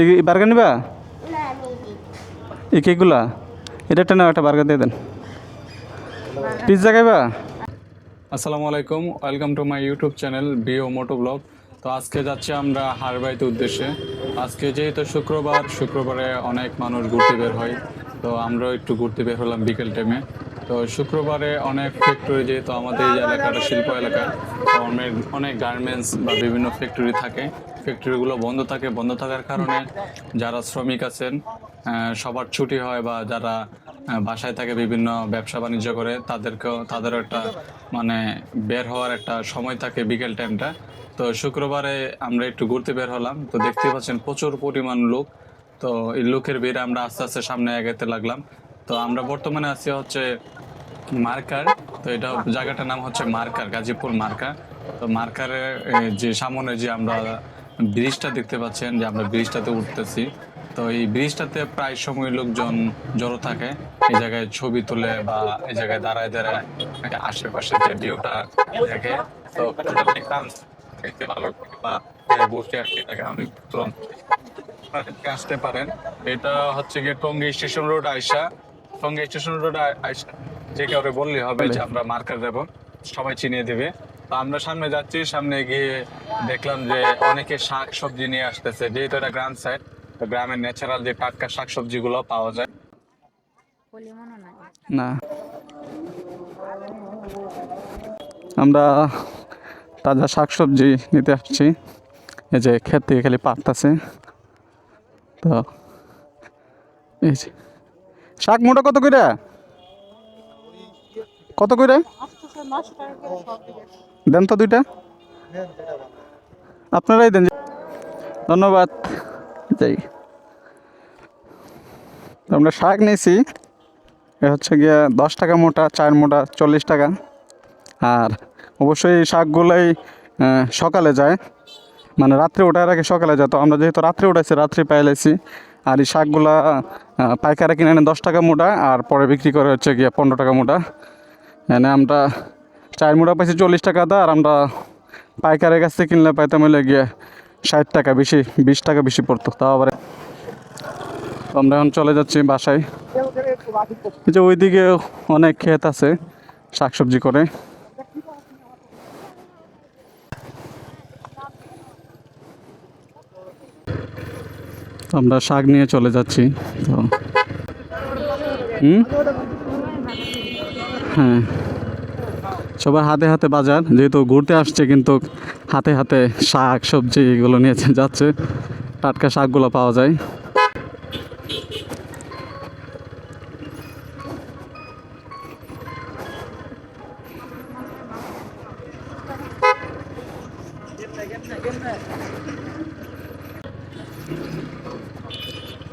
এই বার্গার নিবা? এই কেকগুলা? এটা একটা নাও একটা বার্গার দিয়ে দেন। পিৎজা খাইবা? আসসালামু আলাইকুম welcome to my YouTube channel bio moto blog. তো আজকে যাচ্ছি আমরা হারবাইতে উদ্দেশ্যে। আজকে যেহেতু শুক্রবার শুক্রবারে অনেক মানুষ ঘুরতে বের হয়। তো আমরাও একটু ঘুরতে বের হলাম বিকেল টাইমে তো শুক্রবারে অনেক ফ্যাক্টরি যেহেতু আমাদের এই এলাকাটা শিল্প এলাকা অনেক অনেক গার্মেন্টস বা বিভিন্ন ফ্যাক্টরি থাকে। ফ্যাক্টরিগুলো বন্ধ থাকে। বন্ধ থাকার কারণে যারা শ্রমিক আছেন সবার ছুটি হয় বা যারা বাসায় থাকে বিভিন্ন ব্যবসা বাণিজ্য করে, তাদেরকেও, তাদেরও একটা মানে বের হওয়ার একটা সময় থাকে বিকেল টাইমটা তো শুক্রবারে আমরা একটু ঘুরতে বের হলাম। তো দেখতে পাচ্ছেন প্রচুর পরিমাণ লোক। তো এই লোকের ভিড়ে আমরা আস্তে আস্তে সামনে এগাতে লাগলাম। তো আমরা বর্তমানে আছি হচ্ছে মার্কার। তো এটা জায়গাটার নাম হচ্ছে মার্কার গাজীপুর মার্কা। তো মার্কারের এ, যে সামনে যে আমরা ব্রিজটা দেখতে পাচ্ছেন যে আমরা ব্রিজটাতে উঠতেছি তো এই ব্রিজটাতে প্রায় সময় লোকজন জড়ো থাকে। এই জায়গায় ছবি তুলে বা এই জায়গায় দাঁড়ায় দাঁড়ায় আশেপাশে যে ভিউটা দেখে তো দেখতে ভালো বা বসে আসছে এটাকে অনেক আসতে পারেন। এটা হচ্ছে গিয়ে টঙ্গী স্টেশন রোড আইসা। টঙ্গী স্টেশন রোড যে কাউরে বললে হবে যে আমরা মার্কার দেব সবাই চিনিয়ে দেবে। তো আমরা সামনে যাচ্ছি সামনে গিয়ে দেখলাম যে অনেকে শাক সবজি নিয়ে আসতেছে। যেহেতু এটা গ্রাম সাইড তো গ্রামের ন্যাচারাল যে টাটকা শাক সবজিগুলো পাওয়া যায়। না। আমরা তাজা শাক সবজি নিতে আসছি। এই যে ক্ষেত থেকে খালি পাততাছে তো এই যে শাক মোটা কত করে? কত করে? দেন তো দুইটা। আপনারাই দেন। ধন্যবাদ। যাই। আমরা শাক নিয়েছি। এ হচ্ছে গিয়ে দশ টাকা মোটা, চার মোটা, চল্লিশ টাকা। আর অবশ্যই শাকগুলোই সকালে যায়। মানে রাত্রে ওঠার আগে সকালে যায়। তো আমরা যেহেতু রাত্রে উঠাইছি, রাত্রে পাইলেছি আর এই শাকগুলা পাইকারে কিনে এনে দশ টাকা মোটা আর পরে বিক্রি করে হচ্ছে গিয়ে পনেরো টাকা মোটা এনে আমরা চার মোটা পাইছি চল্লিশ টাকা দা আর আমরা পাইকারের কাছ থেকে কিনলে পাইতাম হলে গিয়ে ষাট টাকা বেশি, বিশ টাকা বেশি পড়তো, তাও আবার আমরা এখন চলে যাচ্ছি বাসায়। যে ওইদিকে অনেক ক্ষেত আছে শাকসবজি করে। তো আমরা শাক নিয়ে চলে যাচ্ছি, তো। হুম? হ্যাঁ। সবার হাতে হাতে বাজার, যেহেতু ঘুরতে আসছে কিন্তু হাতে হাতে শাক, সবজি এগুলো নিয়ে যাচ্ছে, টাটকা শাকগুলো পাওয়া যায়।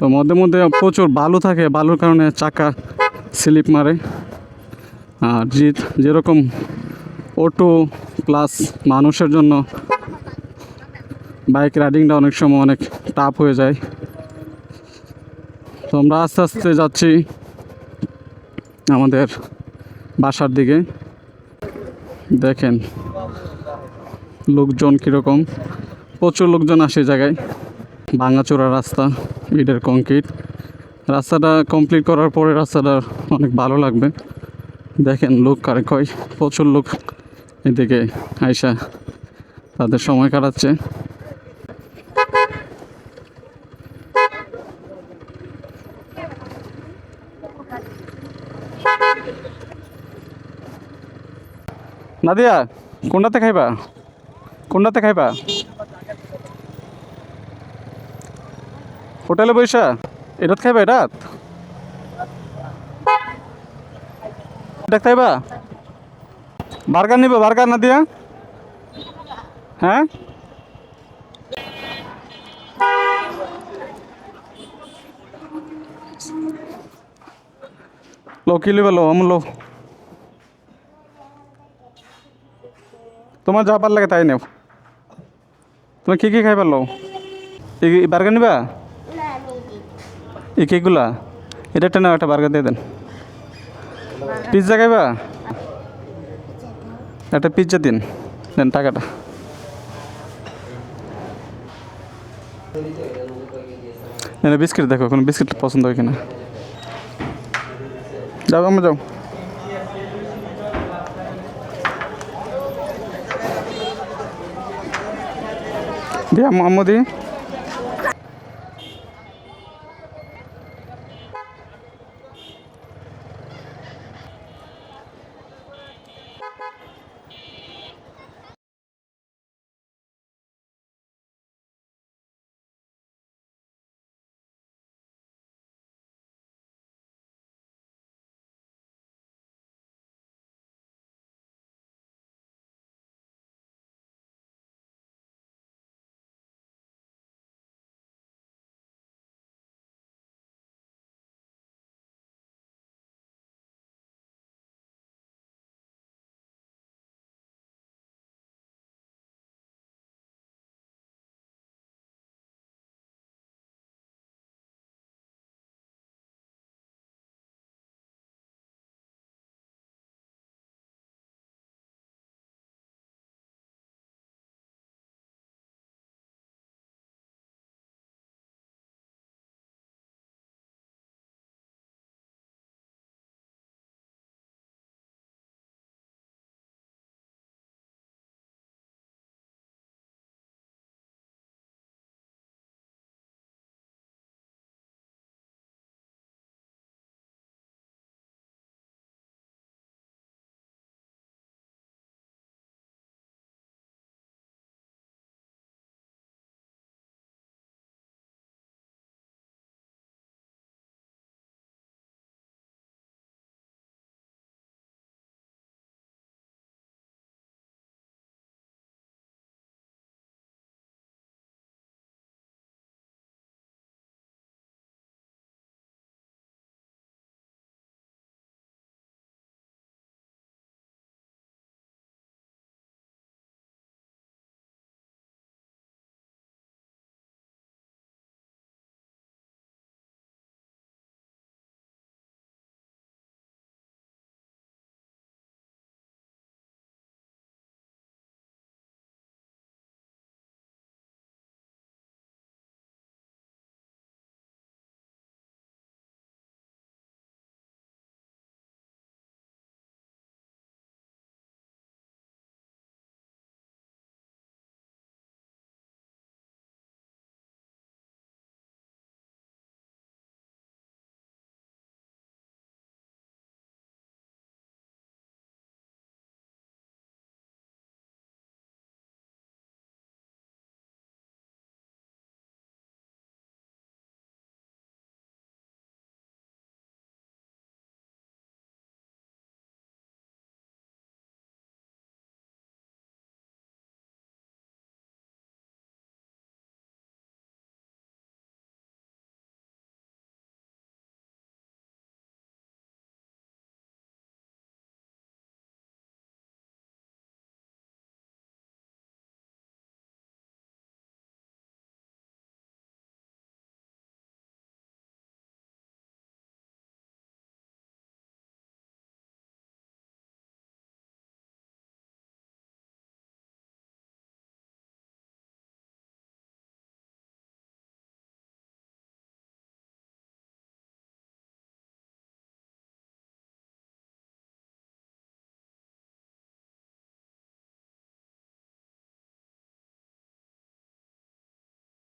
তো মধ্যে মধ্যে প্রচুর বালু থাকে, বালুর কারণে চাকা স্লিপ মারে। আর যে, যেরকম অটো প্লাস মানুষের জন্য বাইক রাইডিংটা অনেক সময় অনেক টাফ হয়ে যায়। তো আমরা আস্তে আস্তে যাচ্ছি আমাদের বাসার দিকে। দেখেন লোকজন কীরকম, প্রচুর লোকজন আসে জায়গায়। ভাঙাচোরা রাস্তা। ইটের কংক্রিট রাস্তাটা কমপ্লিট করার পরে রাস্তাটা অনেক ভালো লাগবে। দেখেন লোক কারে কয়, প্রচুর লোক এদিকে আইসা তাদের সময় কাটাচ্ছে। নাদিয়া, কোনটাতে খাইবা? কোনটাতে খাইবা? হোটেলে বৈশা এটাত খাইবা এটাত এটা খাইবা? বার্গার নিবা, বার্গার না দিয়া? হ্যাঁ? লো কি লিবা লো আমি লো তোমার যা পার লাগে তাই নেও। তুমি কি কি খাই পারল এই বার্গার নিবা? এই কেকগুলা? এটা নাও, একটা বার্গার দিয়ে দেন। পিৎজা খাইবা? একটা পিৎজা দিন। দেন টাকাটা। এনে বিস্কিট দেখো, কোনো বিস্কিট পছন্দ হয় কিনা? যাও আমরা যাও। দি, আম্মু আম্মু দি।